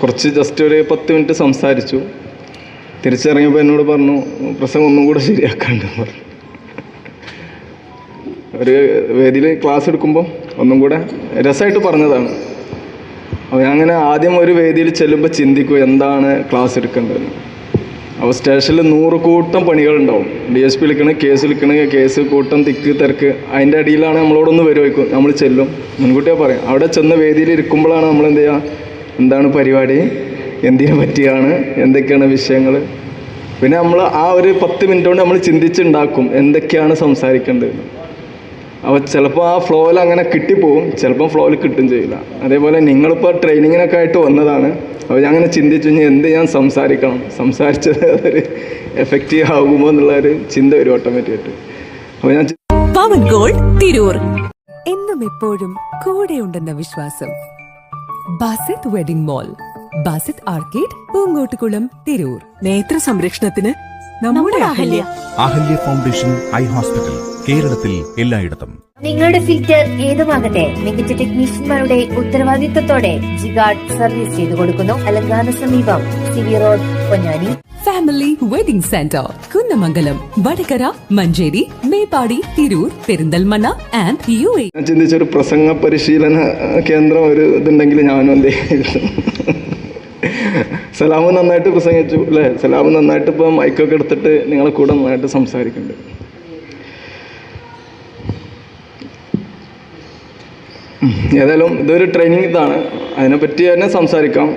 കുറച്ച് ജസ്റ്റ് ഒരു പത്ത് മിനിറ്റ് സംസാരിച്ചു. തിരിച്ചിറങ്ങിയപ്പോൾ എന്നോട് പറഞ്ഞു പ്രസംഗം ഒന്നും കൂടെ ശരിയാക്കാണ്ട് പറഞ്ഞു. ഒരു വേദിയിൽ ക്ലാസ് എടുക്കുമ്പോൾ ഒന്നും കൂടെ രസമായിട്ട് പറഞ്ഞതാണ്. അപ്പോൾ അങ്ങനെ ആദ്യം ഒരു വേദിയിൽ ചെല്ലുമ്പോൾ ചിന്തിക്കും എന്താണ് ക്ലാസ് എടുക്കേണ്ടതെന്ന്. അപ്പോൾ സ്റ്റേഷനിൽ നൂറ് കൂട്ടം പണികളുണ്ടാവും ഡി എസ് പി വിളിക്കണേ കേസ് വിളിക്കണേ കേസ് കൂട്ടം തിക്ക് തിരക്ക്. അതിന്റെ അടിയിലാണ് നമ്മളോടൊന്ന് വരുമായിരിക്കും നമ്മൾ ചെല്ലും. മുൻകൂട്ടിയാ പറയാം. അവിടെ ചെന്ന് വേദിയിൽ ഇരിക്കുമ്പോഴാണ് നമ്മൾ എന്ത് ചെയ്യുക? എന്താണ് പരിപാടി? എന്തിനെ പറ്റിയാണ്? എന്തൊക്കെയാണ് വിഷയങ്ങൾ പിന്നെ നമ്മൾ ആ ഒരു പത്ത് മിനിറ്റ് കൊണ്ട് നമ്മൾ ചിന്തിച്ചുണ്ടാക്കും എന്തൊക്കെയാണ് സംസാരിക്കേണ്ടത്. അപ്പോൾ ചിലപ്പോൾ ആ ഫ്ലോയിൽ അങ്ങനെ കിട്ടിപ്പോവും. ചിലപ്പോൾ ഫ്ലോയിൽ കിട്ടും ചെയ്യില്ല. അതേപോലെ നിങ്ങളിപ്പോൾ ട്രെയിനിങ്ങിനൊക്കെ ആയിട്ട് വന്നതാണ്. അപ്പോൾ ഞാൻ അങ്ങനെ ചിന്തിച്ചു ഇനി എന്ത് ഞാൻ സംസാരിക്കണം? സംസാരിച്ചത് അതൊരു എഫക്റ്റീവ് ആകുമോ എന്നുള്ള ഒരു ചിന്ത വരും ഓട്ടോമാറ്റിക്കായിട്ട് അപ്പോൾ ഞാൻ പവൻ ഗോൾഡ് തിരൂർ. എന്നും എപ്പോഴും കൂടെ ഉണ്ടെന്ന വിശ്വാസം. Basith wedding mall Basith arcade Poonkottukulam Tirur. നേത്ര സംരക്ഷണത്തിന് നമ്മുടെ Ahalya. Ahalya. Foundation eye hospital കേരളത്തിൽ എല്ലായിടത്തും. നിങ്ങളുടെ ഫിൽറ്റർ ഏതുമാകട്ടെ മികച്ച ടെക്നീഷ്യന്മാരുടെ ഉത്തരവാദിത്തത്തോടെ ജിഗാർഡ് സർവീസ് ചെയ്തു കൊടുക്കുന്നു അലങ്കാന സമീപം C V road Ponnani. Family wedding centre Kunnamangalam Vadakara Manjeri Meppadi Tirur Perinthalmanna and U A ഞാൻ ചിന്തിച്ചൊരു പ്രസംഗ പരിശീലന കേന്ദ്രം ഒരു ഇതുണ്ടെങ്കിൽ ഞാനും എന്ത് സലാമ് നന്നായിട്ട് പ്രസംഗിച്ചു അല്ലേ? സലാമ് നന്നായിട്ട് ഇപ്പോൾ മൈക്കൊക്കെ എടുത്തിട്ട് നിങ്ങളെ കൂടെ നന്നായിട്ട് സംസാരിക്കുന്നുണ്ട്. ഏതായാലും ഇതൊരു ട്രെയിനിങ് ഇതാണ്. അതിനെപ്പറ്റി തന്നെ സംസാരിക്കാം.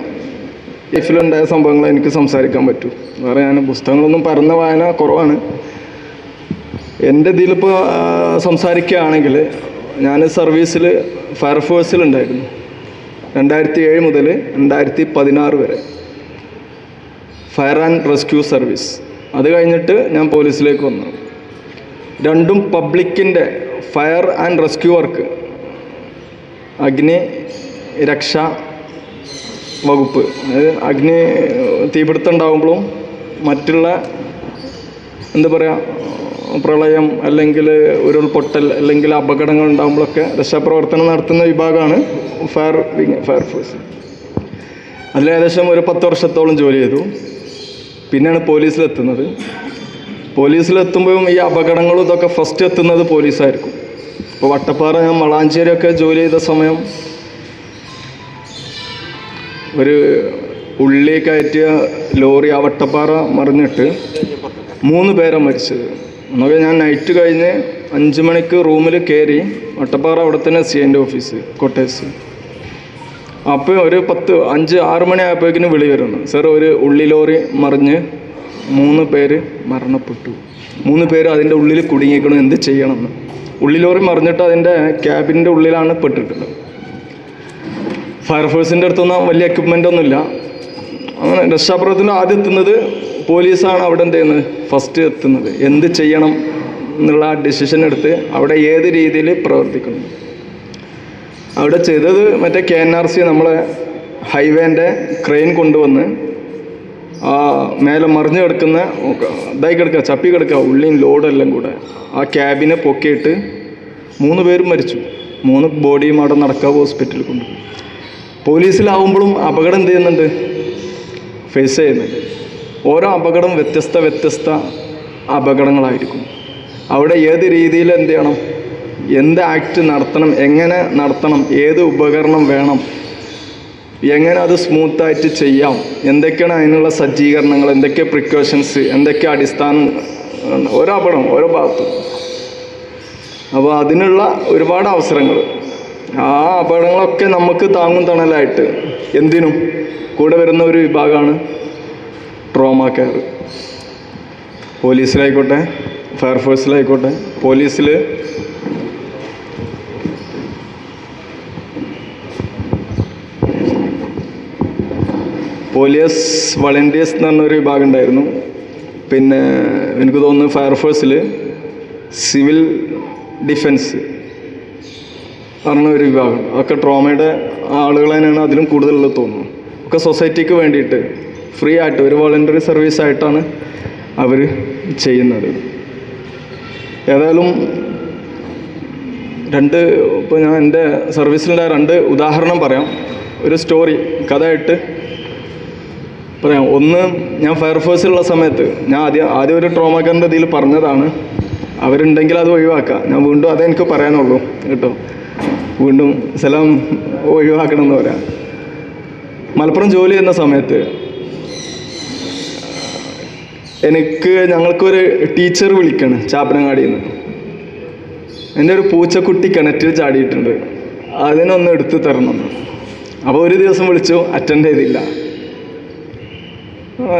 ലൈഫിലുണ്ടായ സംഭവങ്ങൾ എനിക്ക് സംസാരിക്കാൻ പറ്റൂ. വേറെ ഞാൻ പുസ്തകങ്ങളൊന്നും പരന്ന വായന കുറവാണ്. എന്റെ ഇതിലിപ്പോൾ സംസാരിക്കുകയാണെങ്കിൽ ഞാൻ സർവീസിൽ ഫയർഫോഴ്സിലുണ്ടായിരുന്നു രണ്ടായിരത്തി ഏഴ് മുതൽ രണ്ടായിരത്തി പതിനാറ് വരെ. Fire and rescue service. അത് കഴിഞ്ഞിട്ട് ഞാൻ പോലീസിലേക്ക് വന്നു. രണ്ടും പബ്ലിക്കിന്റെ ഫയർ ആൻഡ് റെസ്ക്യൂ വർക്ക്. അഗ്നി രക്ഷാ വകുപ്പ്. അതായത് അഗ്നി തീപിടുത്തം ഉണ്ടാകുമ്പോഴും മറ്റുള്ള എന്താ പറയുക പ്രളയം അല്ലെങ്കിൽ ഉരുൾപൊട്ടൽ അല്ലെങ്കിൽ അപകടങ്ങൾ ഉണ്ടാകുമ്പോഴൊക്കെ രക്ഷാപ്രവർത്തനം നടത്തുന്ന വിഭാഗമാണ് ഫയർ വിങ് ഫയർഫോഴ്സ് അതിൽ ഏകദേശം ഒരു പത്ത് വർഷത്തോളം ജോലി ചെയ്തു. പിന്നെയാണ് പോലീസിലെത്തുന്നത്. പോലീസിലെത്തുമ്പോഴും ഈ അപകടങ്ങളും ഇതൊക്കെ ഫസ്റ്റ് എത്തുന്നത് പോലീസായിരിക്കും. ഇപ്പോൾ വട്ടപ്പാറ ഞാൻ വളാഞ്ചേരിയൊക്കെ ജോലി ചെയ്ത സമയം ഒരു ഉള്ളി കയറ്റിയ ലോറി ആ വട്ടപ്പാറ മറിഞ്ഞിട്ട് മൂന്ന് പേരാണ് മരിച്ചത്. എന്നൊക്കെ ഞാൻ നൈറ്റ് കഴിഞ്ഞ് അഞ്ച് മണിക്ക് റൂമിൽ കയറി വട്ടപ്പാറ അവിടെ തന്നെ സി എന്റെ ഓഫീസ് കോട്ടേഴ്സ് അപ്പോൾ ഒരു പത്ത് അഞ്ച് ആറ് മണി ആയപ്പോഴേക്കിനും വിളി വരുന്നു. സാർ ഒരു ഉള്ളി ലോറി മറിഞ്ഞ് മൂന്ന് പേര് മരണപ്പെട്ടു. മൂന്ന് പേര് അതിന്റെ ഉള്ളിൽ കുടുങ്ങിക്കണം എന്ത് ചെയ്യണമെന്ന്? ഉള്ളി ലോറി മറിഞ്ഞിട്ട് അതിന്റെ ക്യാബിന്റെ ഉള്ളിലാണ് പെട്ടിട്ടുള്ളത്. ഫയർഫോഴ്സിന്റെ അടുത്തൊന്നും വലിയ എക്യുപ്മെന്റ് ഒന്നുമില്ല. അങ്ങനെ രക്ഷാപ്രവർത്തനം ആദ്യം എത്തുന്നത് പോലീസാണ് അവിടെ എന്ത് ചെയ്യുന്നത്? ഫസ്റ്റ് എത്തുന്നത്. എന്ത് ചെയ്യണം എന്നുള്ള ഡിസിഷൻ എടുത്ത് അവിടെ ഏത് രീതിയിൽ പ്രവർത്തിക്കണം. അവിടെ ചെയ്തത് മറ്റേ കെ എൻ ആർ സി നമ്മളെ ഹൈവേന്റെ ക്രെയിൻ കൊണ്ടുവന്ന് ആ മേലെ മറിഞ്ഞു കിടക്കുന്ന ഇതായി കിടക്കുക ചപ്പി കിടക്കുക ഉള്ളിയും ലോഡെല്ലാം കൂടെ. ആ ക്യാബിനെ പൊക്കിയിട്ട് മൂന്ന് പേരും മരിച്ചു. മൂന്ന് ബോഡിയും അവിടെ നടക്കാവ് ഹോസ്പിറ്റലിൽ കൊണ്ടുപോയി. പോലീസിലാവുമ്പോഴും അപകടം എന്ത് ചെയ്യുന്നുണ്ട്? ഫേസ് ചെയ്യുന്നത് ഓരോ അപകടം വ്യത്യസ്ത വ്യത്യസ്ത അപകടങ്ങളായിരിക്കും. അവിടെ ഏത് രീതിയിൽ എന്ത് ചെയ്യണം? എന്ത് ആക്ട് നടത്തണം? എങ്ങനെ നടത്തണം? ഏത് ഉപകരണം വേണം? എങ്ങനെ അത് സ്മൂത്തായിട്ട് ചെയ്യാം? എന്തൊക്കെയാണ് അതിനുള്ള സജ്ജീകരണങ്ങൾ? എന്തൊക്കെ പ്രിക്കോഷൻസ് എന്തൊക്കെ അടിസ്ഥാനം ഓരോ അപകടം ഓരോ ഭാഗത്തും. അപ്പോൾ അതിനുള്ള ഒരുപാട് അവസരങ്ങൾ. ആ അപകടങ്ങളൊക്കെ നമുക്ക് താങ്ങും തണലായിട്ട്. എന്തിനും? കൂടെ വരുന്ന ഒരു വിഭാഗമാണ് ട്രോമ കെയർ പോലീസിലായിക്കോട്ടെ ഫയർഫോഴ്സിലായിക്കോട്ടെ പോലീസിൽ പോലീസ് വളണ്ടിയേഴ്സ് എന്ന് പറഞ്ഞൊരു വിഭാഗം ഉണ്ടായിരുന്നു പിന്നെ എനിക്ക് തോന്നുന്നു ഫയർഫോഴ്സിൽ സിവിൽ ഡിഫൻസ് പറഞ്ഞ ഒരു വിഭാഗം. അതൊക്കെ ട്രോമയുടെ ആളുകൾ തന്നെയാണ് അതിലും കൂടുതലുള്ളത് തോന്നുന്നു. ഒക്കെ സൊസൈറ്റിക്ക് വേണ്ടിയിട്ട് ഫ്രീ ആയിട്ട് ഒരു വോളണ്ടറി സർവീസ് ആയിട്ടാണ് അവർ ചെയ്യുന്നത്. ഏതായാലും രണ്ട് ഇപ്പോൾ ഞാൻ എന്റെ സർവീസിന്റെ രണ്ട് ഉദാഹരണം പറയാം. ഒരു സ്റ്റോറി കഥയായിട്ട് പറയാം. ഒന്ന് ഞാൻ ഫയർഫോഴ്സിലുള്ള സമയത്ത് ഞാൻ ആദ്യം ആദ്യം ഒരു ട്രോമാക്കറിന്റെ ഇതിൽ പറഞ്ഞതാണ്. അവരുണ്ടെങ്കിൽ അത് ഒഴിവാക്കുക ഞാൻ വീണ്ടും അതെനിക്ക് പറയാനുള്ളൂ കേട്ടോ. വീണ്ടും സ്ഥലം ഒഴിവാക്കണം എന്ന് പറയാം മലപ്പുറം ജോലി ചെയ്യുന്ന സമയത്ത് എനിക്ക് ഞങ്ങൾക്കൊരു ടീച്ചർ വിളിക്കാണ് ചാപ്പനങ്ങാടിയിൽ നിന്ന്. എന്റെ ഒരു പൂച്ചക്കുട്ടി കിണറ്റിൽ ചാടിയിട്ടുണ്ട്. അതിനൊന്ന് എടുത്ത് തരണം. അപ്പോൾ ഒരു ദിവസം വിളിച്ചു അറ്റൻഡ് ചെയ്തില്ല.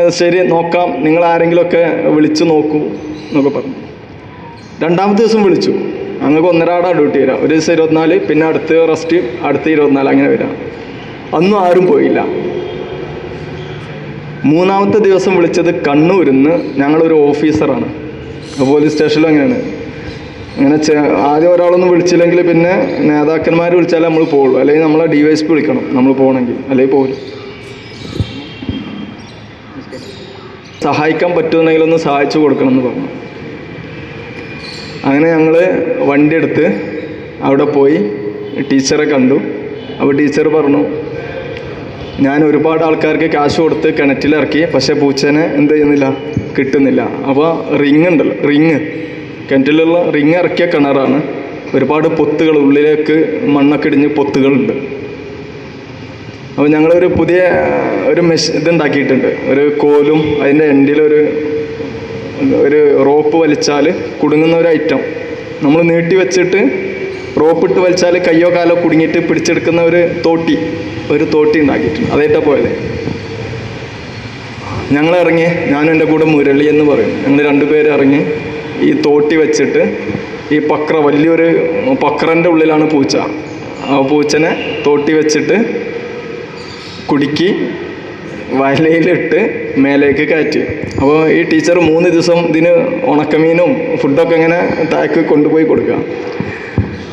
ശരി നോക്കാം. നിങ്ങൾ ആരെങ്കിലുമൊക്കെ വിളിച്ചു നോക്കൂ എന്നൊക്കെ പറഞ്ഞു. രണ്ടാമത്തെ ദിവസം വിളിച്ചു. ഞങ്ങൾക്ക് ഒന്നരാടാ ഡ്യൂട്ടി വരാം. ഒരു ദിവസം ഇരുപത്തിനാല് പിന്നെ അടുത്ത റെസ്റ്റ് അടുത്ത ഇരുപത്തിനാല് അങ്ങനെ വരാം. അന്നും ആരും പോയില്ല. മൂന്നാമത്തെ ദിവസം വിളിച്ചത് കണ്ണൂരിൽ നിന്ന് ഞങ്ങളൊരു ഓഫീസറാണ്. പോലീസ് സ്റ്റേഷനിലും അങ്ങനെയാണ്. അങ്ങനെ ആദ്യം ഒരാളൊന്നും വിളിച്ചില്ലെങ്കിൽ പിന്നെ നേതാക്കന്മാർ വിളിച്ചാലേ നമ്മൾ പോകുള്ളൂ അല്ലെങ്കിൽ നമ്മളെ ഡി വൈ എസ് പി വിളിക്കണം നമ്മൾ പോകണമെങ്കിൽ അല്ലെങ്കിൽ പോകില്ല സഹായിക്കാൻ പറ്റുമെന്നെങ്കിൽ ഒന്ന് സഹായിച്ചു കൊടുക്കണം എന്ന് പറഞ്ഞു. അങ്ങനെ ഞങ്ങൾ വണ്ടി എടുത്ത് അവിടെ പോയി. ടീച്ചറെ കണ്ടു. അപ്പോൾ ടീച്ചർ പറഞ്ഞു ഞാൻ ഒരുപാട് ആൾക്കാർക്ക് ക്യാഷ് കൊടുത്ത് കിണറ്റിലിറക്കി പക്ഷേ പൂച്ചേനെ എന്ത് ചെയ്യുന്നില്ല? കിട്ടുന്നില്ല. അപ്പോൾ റിങ് ഉണ്ടല്ലോ റിങ് കിണറ്റിലുള്ള റിങ് ഇറക്കിയ കിണറാണ്. ഒരുപാട് പൊത്തുകൾ ഉള്ളിലേക്ക് മണ്ണൊക്കെ ഇടിഞ്ഞ് പൊത്തുകളുണ്ട്. അപ്പോൾ ഞങ്ങളൊരു പുതിയ ഒരു മെഷ് ഇതുണ്ടാക്കിയിട്ടുണ്ട്. ഒരു കോലും അതിന്റെ എൻഡിലൊരു ഒരു റോപ്പ് വലിച്ചാൽ കുടുങ്ങുന്ന ഒരു ഐറ്റം നമ്മൾ നീട്ടി വെച്ചിട്ട് റോപ്പ് ഇട്ട് വലിച്ചാൽ കയ്യോ കാലോ കുടുങ്ങിയിട്ട് പിടിച്ചെടുക്കുന്ന ഒരു തോട്ടി ഒരു തോട്ടി ഉണ്ടാക്കിയിട്ടുണ്ട്. അതേറ്റാ പോയത്? ഞങ്ങൾ ഇറങ്ങി ഞാനും എന്റെ കൂടെ മുരളി എന്ന് പറയും. ഞങ്ങൾ രണ്ടുപേരും ഇറങ്ങി ഈ തോട്ടി വെച്ചിട്ട് ഈ പക്ര വലിയൊരു പക്രന്റെ ഉള്ളിലാണ് പൂച്ച. ആ പൂച്ചനെ തോട്ടി വെച്ചിട്ട് കുടുക്കി വലയിലിട്ട് മേലേക്ക് കയറ്റി. അപ്പോൾ ഈ ടീച്ചർ മൂന്ന് ദിവസം ഇതിന് ഉണക്കമീനും ഫുഡൊക്കെ ഇങ്ങനെ താക്ക് കൊണ്ടുപോയി കൊടുക്കുക.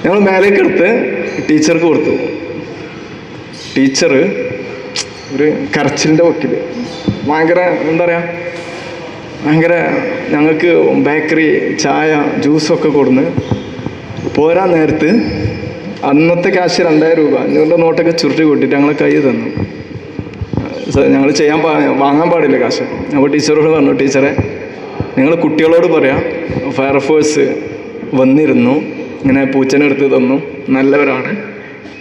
ഞങ്ങൾ മേലേക്ക് എടുത്ത് ടീച്ചർക്ക് കൊടുത്തു. ടീച്ചർ ഒരു കരച്ചിലിന്റെ വക്കിൽ ഭയങ്കര എന്താ പറയുക ഭയങ്കര ഞങ്ങൾക്ക് ബേക്കറി ചായ ജ്യൂസൊക്കെ കൊടുന്ന് പോരാൻ നേരത്ത് അന്നത്തെ കാശ് രണ്ടായിരം രൂപ. അഞ്ഞൂറിന്റെ നോട്ടൊക്കെ ചുരുട്ടി കൂട്ടിയിട്ട് ഞങ്ങളെ കൈ തന്നു. ഞങ്ങൾ ചെയ്യാൻ വാങ്ങാൻ പാടില്ല കാശ്. അപ്പോൾ ടീച്ചറോട് പറഞ്ഞു ടീച്ചറെ നിങ്ങൾ കുട്ടികളോട് പറയാം ഫയർഫോഴ്സ് വന്നിരുന്നു ഇങ്ങനെ പൂച്ചനെടുത്ത് തന്നു നല്ലവരാണ്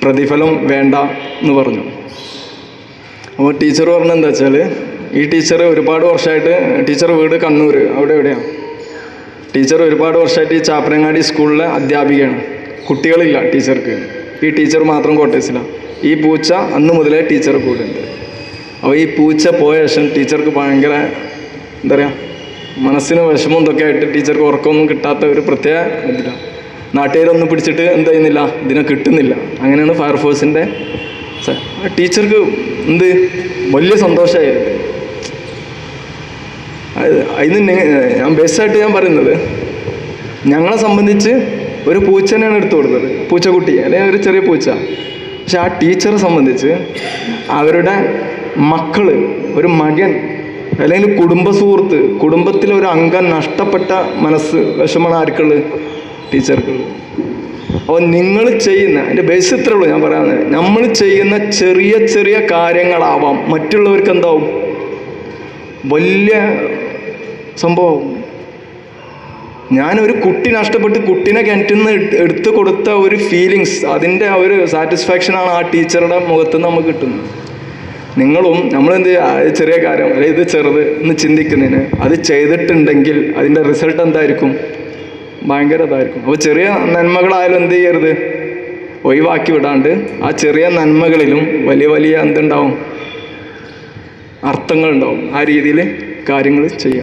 പ്രതിഫലം വേണ്ട എന്ന് പറഞ്ഞു. അപ്പോൾ ടീച്ചർ പറഞ്ഞത് എന്താ വെച്ചാൽ ഈ ടീച്ചർ ഒരുപാട് വർഷമായിട്ട് ടീച്ചർ വീട് കണ്ണൂർ അവിടെ എവിടെയാണ് ടീച്ചർ ഒരുപാട് വർഷമായിട്ട് ഈ ചാപ്പനങ്ങാടി സ്കൂളിലെ അധ്യാപികയാണ്. കുട്ടികളില്ല ടീച്ചർക്ക്. ഈ ടീച്ചർ മാത്രം കോട്ടേഴ്സിലാണ് ഈ പൂച്ച അന്ന് മുതലേ ടീച്ചർ കൂടെ ഉണ്ട് അപ്പോൾ ഈ പൂച്ച പോയ ശേഷം ടീച്ചർക്ക് ഭയങ്കര എന്താ പറയുക മനസ്സിന് വിഷമം ഇതൊക്കെ ആയിട്ട് ടീച്ചർക്ക് ഉറക്കമൊന്നും കിട്ടാത്ത ഒരു പ്രത്യേക ഇതിലാണ് നാട്ടുകാരൊന്നും പിടിച്ചിട്ട് എന്ത് ചെയ്യുന്നില്ല ഇതിനെ കിട്ടുന്നില്ല. അങ്ങനെയാണ് ഫയർഫോഴ്സിന്റെ ടീച്ചർക്ക് എന്ത് വലിയ സന്തോഷമായിരുന്നു. അത് അതിന് ഞാൻ ബെസ്റ്റായിട്ട് ഞാൻ പറയുന്നത് ഞങ്ങളെ സംബന്ധിച്ച് ഒരു പൂച്ചനെയാണ് എടുത്തു കൊടുത്തത് പൂച്ചക്കുട്ടി അല്ലെങ്കിൽ ഒരു ചെറിയ പൂച്ച. പക്ഷെ ആ ടീച്ചറെ സംബന്ധിച്ച് അവരുടെ മക്കൾ ഒരു മകൻ അല്ലെങ്കിൽ കുടുംബ സുഹൃത്ത് കുടുംബത്തിലെ ഒരു അംഗം നഷ്ടപ്പെട്ട മനസ്സ് വിഷമമാണ് ആർക്കുള്ളത്? ടീച്ചർക്കുള്ളത്. അപ്പോൾ നിങ്ങൾ ചെയ്യുന്ന അതിന്റെ ബേസ് ഇത്രേ ഉള്ളൂ ഞാൻ പറയുന്നത്. നമ്മൾ ചെയ്യുന്ന ചെറിയ ചെറിയ കാര്യങ്ങളാവാം. മറ്റുള്ളവർക്ക് എന്താവും? വലിയ സംഭവം ഒരു കുട്ടി നഷ്ടപ്പെട്ട് കുട്ടീനെ കിണറ്റിൽ നിന്ന് എടുത്തു കൊടുത്ത ഒരു ഫീലിങ്സ് അതിന്റെ ആ ഒരു സാറ്റിസ്ഫാക്ഷനാണ് ആ ടീച്ചറുടെ മുഖത്ത് നമുക്ക് കിട്ടുന്നത്. നിങ്ങളും നമ്മളെന്ത്? ചെറിയ കാര്യം ഇത് ചെറുത് എന്ന് ചിന്തിക്കുന്നതിന് അത് ചെയ്തിട്ടുണ്ടെങ്കിൽ അതിന്റെ റിസൾട്ട് എന്തായിരിക്കും? ഭയങ്കര ഇതായിരിക്കും. അപ്പോൾ ചെറിയ നന്മകളായാലും എന്ത് ചെയ്യരുത്? ഒഴിവാക്കി വിടാണ്ട് ആ ചെറിയ നന്മകളിലും വലിയ വലിയ എന്തുണ്ടാവും? അർത്ഥങ്ങളുണ്ടാവും. ആ രീതിയിൽ കാര്യങ്ങൾ ചെയ്യാം.